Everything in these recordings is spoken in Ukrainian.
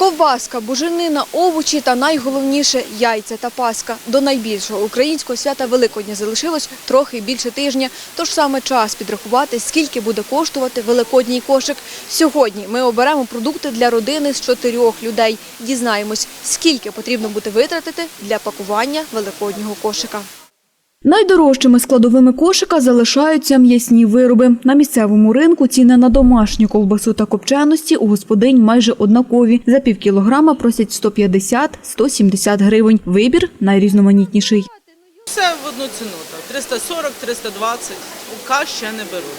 Ковбаска, буженина, овочі та найголовніше яйця та паска. До найбільшого українського свята Великодня залишилось трохи більше тижня. Тож саме час підрахувати, скільки буде коштувати великодній кошик. Сьогодні ми оберемо продукти для родини з чотирьох людей. Дізнаємось, скільки потрібно буде витратити для пакування великоднього кошика. Найдорожчими складовими кошика залишаються м'ясні вироби. На місцевому ринку ціни на домашню ковбасу та копченості у господинь майже однакові. За пів кілограма просять 150-170 гривень. Вибір найрізноманітніший. Все в одну ціну. Так. 340, 320. УК ще не беру.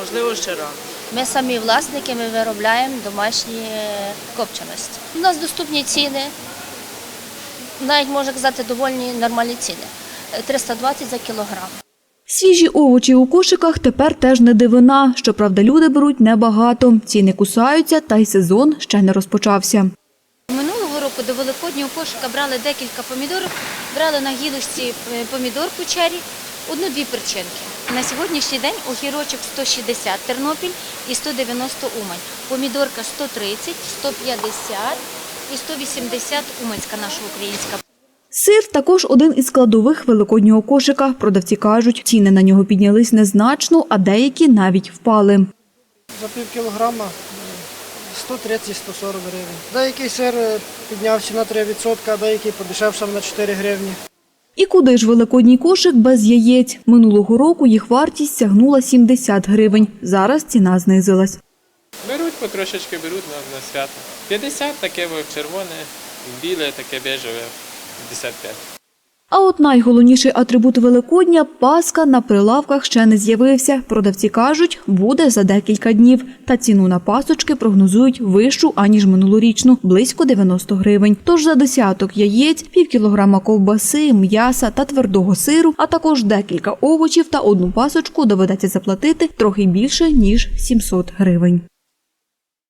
Можливо, ще рано. Ми самі власники, ми виробляємо домашні е, копченості. У нас доступні ціни, навіть можна казати, доволі нормальні ціни. Е, 320 за кілограм. Свіжі овочі у кошиках тепер теж не дивина. Щоправда, люди беруть небагато. Ціни кусаються, та й сезон ще не розпочався. Минулого року до великоднього кошика брали декілька помідорів, брали на гілочці е, помідорку чері, одну-дві перчинки. На сьогоднішній день огірочок 160 Тернопіль і 190 Умань. Помідорка 130, 150 і 180 Уманська наша українська. Сир також один із складових великоднього кошика. Продавці кажуть, ціни на нього піднялись незначно, а деякі навіть впали. За пів кілограма е, 130-140 гривень. Деякий сир піднявся на 3%, а деякий подешевшав на 4 гривні. І куди ж великодній кошик без яєць? Минулого року їх вартість сягнула 70 гривень. Зараз ціна знизилась. Беруть потрошечки, беруть на, на свято. 50 таке червоне, біле, таке бежеве, 55. А от найголовніший атрибут Великодня – паска на прилавках ще не з'явився. Продавці кажуть, буде за декілька днів. Та ціну на пасочки прогнозують вищу, аніж минулорічну – близько 90 гривень. Тож за десяток яєць, пів кілограма ковбаси, м'яса та твердого сиру, а також декілька овочів та одну пасочку доведеться заплатити трохи більше, ніж 700 гривень.